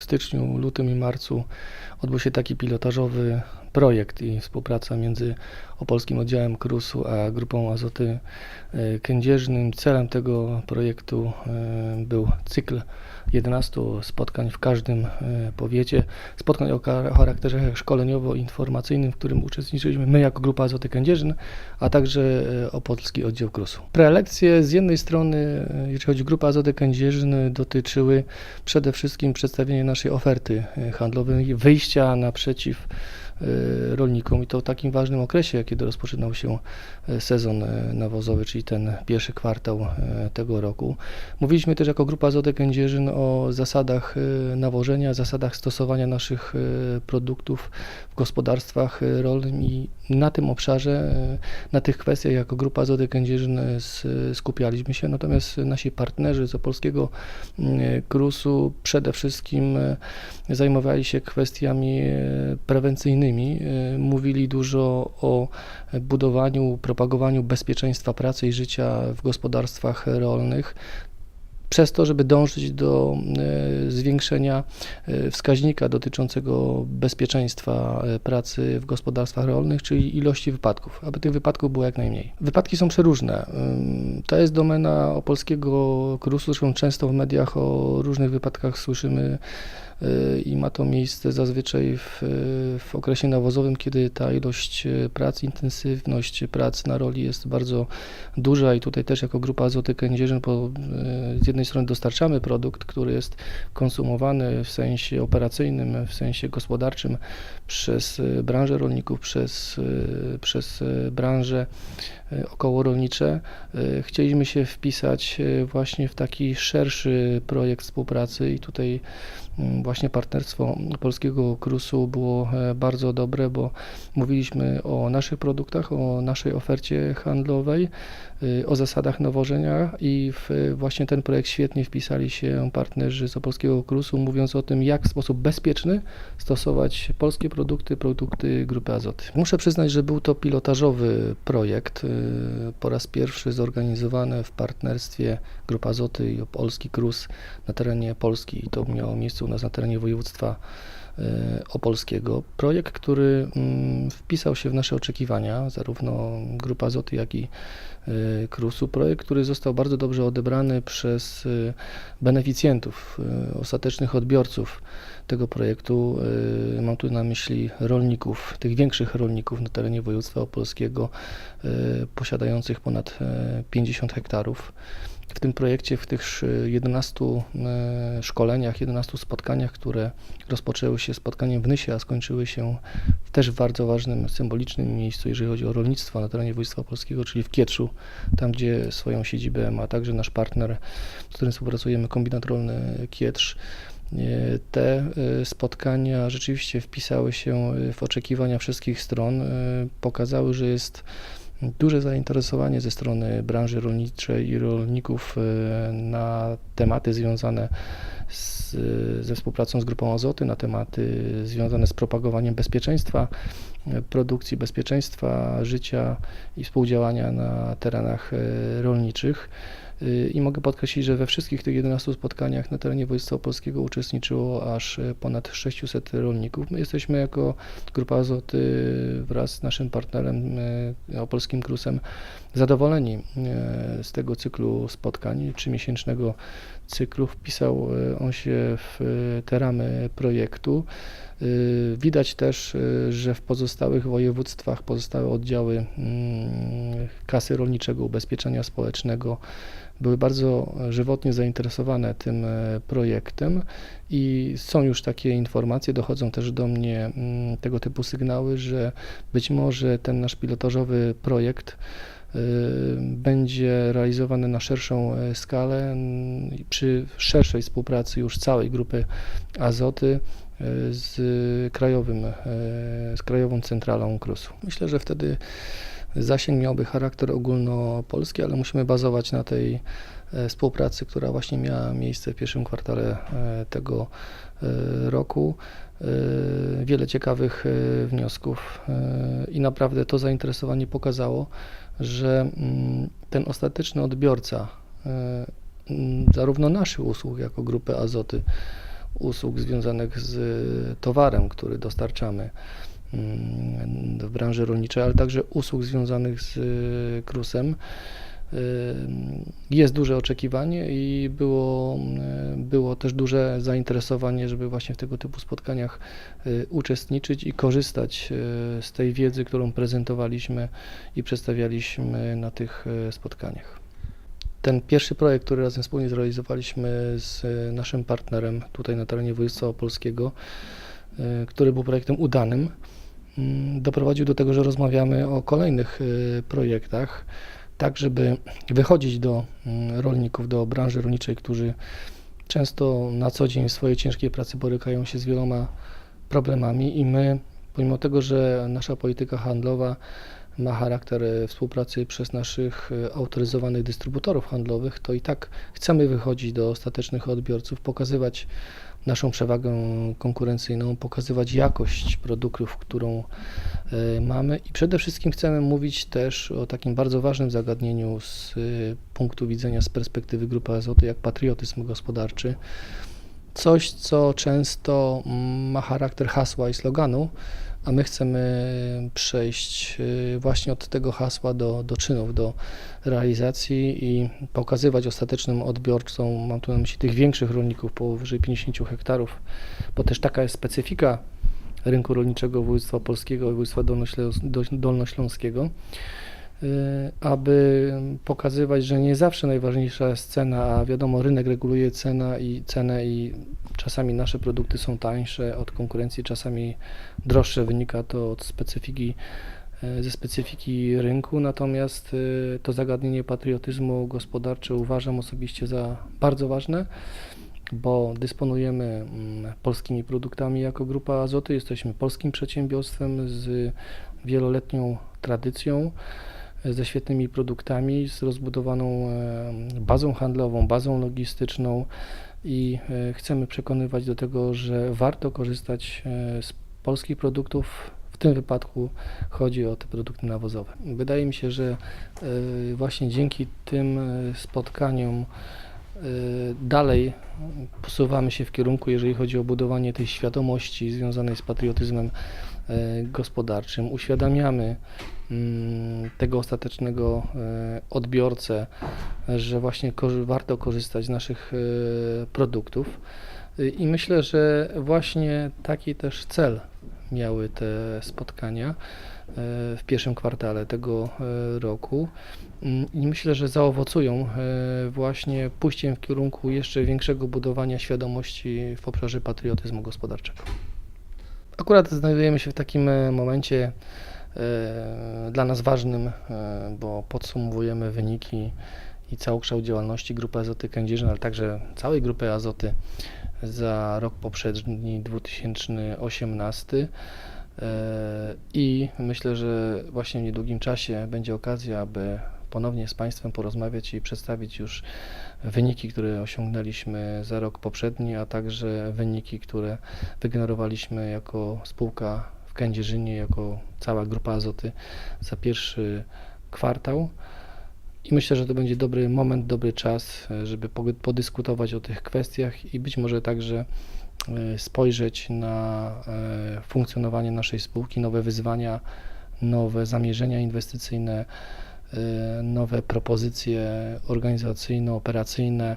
W styczniu, lutym i marcu odbył się taki pilotażowy projekt i współpraca między Opolskim Oddziałem KRUS-u a Grupą Azoty e, Kędzierznym. Celem tego projektu e, był cykl 11 spotkań w każdym e, powiecie. Spotkań o char- charakterze szkoleniowo-informacyjnym, w którym uczestniczyliśmy my jako Grupa Azoty Kędzierzyn, a także e, Opolski Oddział KRUS-u. Prelekcje z jednej strony, e, jeżeli chodzi o Grupę Azoty Kędzierzyn, dotyczyły przede wszystkim przedstawienia naszej oferty handlowej, wyjścia naprzeciw rolnikom i to w takim ważnym okresie, kiedy rozpoczynał się e, sezon e, nawozowy, czyli ten pierwszy kwartał tego roku. Mówiliśmy też jako Grupa Azoty Kędzierzyn o zasadach nawożenia, zasadach stosowania naszych produktów w gospodarstwach rolnym i na tym obszarze, na tych kwestiach jako Grupa Azoty Kędzierzyn skupialiśmy się, natomiast nasi partnerzy z Opolskiego KRUS-u przede wszystkim zajmowali się kwestiami prewencyjnymi. E, Mówili dużo o budowaniu, propagowaniu bezpieczeństwa pracy i życia w gospodarstwach rolnych. Przez to, żeby dążyć do e, zwiększenia e, wskaźnika dotyczącego bezpieczeństwa pracy w gospodarstwach rolnych, czyli ilości wypadków, aby tych wypadków było jak najmniej. Wypadki są przeróżne. To jest domena opolskiego KRUS-u, zresztą często w mediach o różnych wypadkach słyszymy i ma to miejsce zazwyczaj w, w okresie nawozowym, kiedy ta ilość y, prac, intensywność prac na roli jest bardzo duża. I tutaj też jako Grupa Azoty Kędzierzyn po, y, z jednej strony dostarczamy produkt, który jest konsumowany w sensie operacyjnym, w sensie gospodarczym przez y, branżę rolników, przez, przez y, branże y, okołorolnicze. Y, Chcieliśmy się wpisać y, właśnie w taki szerszy projekt współpracy i tutaj mm, właśnie partnerstwo polskiego KRUS-u było e, bardzo dobre, bo mówiliśmy o naszych produktach, o naszej ofercie handlowej, o zasadach nawożenia i w właśnie ten projekt świetnie wpisali się partnerzy z opolskiego KRUS-u, mówiąc o tym, jak w sposób bezpieczny stosować polskie produkty, produkty Grupy Azoty. Muszę przyznać, że był to pilotażowy projekt, po raz pierwszy zorganizowany w partnerstwie Grupa Azoty i Opolski KRUS na terenie Polski i to miało miejsce u nas na terenie województwa e, opolskiego. Projekt, który mm, wpisał się w nasze oczekiwania, zarówno Grupa Azoty, jak i e, KRUS-u. Projekt, który został bardzo dobrze odebrany przez e, beneficjentów, ostatecznych odbiorców tego projektu. E, Mam tu na myśli rolników, tych większych rolników na terenie województwa opolskiego, e, posiadających ponad e, 50 hektarów w tym projekcie, w tych sz- 11 e, szkoleniach, 11 spotkaniach, które rozpoczęły się spotkaniem w Nysie, a skończyły się w też bardzo ważnym, symbolicznym miejscu, jeżeli chodzi o rolnictwo na terenie województwa polskiego, czyli w Kietrzu, tam gdzie swoją siedzibę ma także nasz partner, z którym współpracujemy, kombinat rolny Kietrz. E, Te e, spotkania rzeczywiście wpisały się e, w oczekiwania wszystkich stron, pokazały, że jest duże zainteresowanie ze strony branży rolniczej i rolników na tematy związane z, ze współpracą z Grupą Azoty, na tematy związane z propagowaniem bezpieczeństwa produkcji, bezpieczeństwa życia i współdziałania na terenach rolniczych. Y, I mogę podkreślić, że we wszystkich tych 11 spotkaniach na terenie województwa opolskiego uczestniczyło aż e, ponad 600 rolników. My jesteśmy jako Grupa Azoty wraz z naszym partnerem e, opolskim KRUS-em zadowoleni e, z tego cyklu spotkań, trzymiesięcznego cyklu. Wpisał e, on się w e, te ramy projektu. Y, Widać też, że w pozostałych województwach pozostałe oddziały mm, kasy rolniczego ubezpieczenia społecznego były bardzo żywotnie zainteresowane tym e, projektem i są już takie informacje, dochodzą też do mnie mm, tego typu sygnały, że być może ten nasz pilotażowy projekt będzie realizowany na szerszą e, skalę przy szerszej współpracy już całej grupy Azoty e, z krajowym, e, z krajową centralą KRUS-u. Myślę, że wtedy zasięg miałby charakter ogólnopolski, ale musimy bazować na tej współpracy, która właśnie miała miejsce w pierwszym kwartale tego roku. Wiele ciekawych wniosków i naprawdę to zainteresowanie pokazało, że mm, ten ostateczny odbiorca e, mm, zarówno naszych usług jako grupy Azoty, usług związanych z towarem, który dostarczamy mm, w branży rolniczej, ale także usług związanych z KRUS-em. Jest duże oczekiwanie i było, było też duże zainteresowanie, żeby właśnie w tego typu spotkaniach y, uczestniczyć i korzystać y, z tej wiedzy, którą prezentowaliśmy i przedstawialiśmy na tych y, spotkaniach. Ten pierwszy projekt, który razem wspólnie zrealizowaliśmy z naszym partnerem tutaj na terenie województwa opolskiego, który był projektem udanym, doprowadził do tego, że rozmawiamy o kolejnych projektach tak żeby wychodzić do mm, rolników, do branży rolniczej, którzy często na co dzień w swojej ciężkiej pracy borykają się z wieloma problemami i my, pomimo tego, że nasza polityka handlowa ma charakter e, współpracy przez naszych e, autoryzowanych dystrybutorów handlowych, to i tak chcemy wychodzić do ostatecznych odbiorców, pokazywać naszą przewagę konkurencyjną, pokazywać jakość produktów, którą e, mamy i przede wszystkim chcemy mówić też o takim bardzo ważnym zagadnieniu z punktu widzenia, z perspektywy Grupy Azoty, jak patriotyzm gospodarczy. Coś, co często mm, ma charakter hasła i sloganu, a my chcemy przejść y, właśnie od tego hasła do, do czynów, do realizacji i pokazywać ostatecznym odbiorcom, mam tu na myśli tych większych rolników powyżej 50 hektarów, bo też taka jest specyfika rynku rolniczego województwa polskiego i województwa dolnośląskiego, aby pokazywać, że nie zawsze najważniejsza jest cena, a wiadomo, rynek reguluje cena i cenę i Czasami nasze produkty są tańsze od konkurencji, czasami droższe. Wynika to od specyfiki, e, ze specyfiki rynku, natomiast e, to zagadnienie patriotyzmu gospodarczego uważam osobiście za bardzo ważne, bo dysponujemy mm, polskimi produktami jako Grupa Azoty, jesteśmy polskim przedsiębiorstwem z wieloletnią tradycją ze świetnymi produktami, z rozbudowaną bazą handlową, bazą logistyczną, i e, chcemy przekonywać do tego, że warto korzystać e, z polskich produktów. W tym wypadku chodzi o te produkty nawozowe. Wydaje mi się, że e, właśnie dzięki tym spotkaniom dalej posuwamy się w kierunku, jeżeli chodzi o budowanie tej świadomości związanej z patriotyzmem gospodarczym. Uświadamiamy mm, tego ostatecznego odbiorcę, że właśnie warto korzystać z naszych e, produktów. I myślę, że właśnie taki też cel miały te spotkania e, w pierwszym kwartale tego e, roku. Mm, I myślę, że zaowocują właśnie pójściem w kierunku jeszcze większego budowania świadomości w obszarze patriotyzmu gospodarczego. Akurat znajdujemy się w takim momencie dla nas ważnym, bo podsumowujemy wyniki i całokształt działalności Grupy Azoty Kędzierzyn, ale także całej Grupy Azoty za rok poprzedni 2018 e, i myślę, że właśnie w niedługim czasie będzie okazja, aby ponownie z Państwem porozmawiać i przedstawić już wyniki, które osiągnęliśmy za rok poprzedni, a także wyniki, które wygenerowaliśmy jako spółka w Kędzierzynie, jako cała Grupa Azoty za pierwszy kwartał. I myślę, że to będzie dobry moment, dobry czas, żeby podyskutować o tych kwestiach i być może także e, spojrzeć na e, funkcjonowanie naszej spółki, nowe wyzwania, nowe zamierzenia inwestycyjne, nowe propozycje organizacyjno-operacyjne,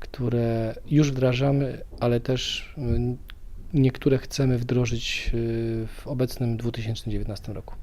które już wdrażamy, ale też niektóre chcemy wdrożyć w obecnym 2019 roku.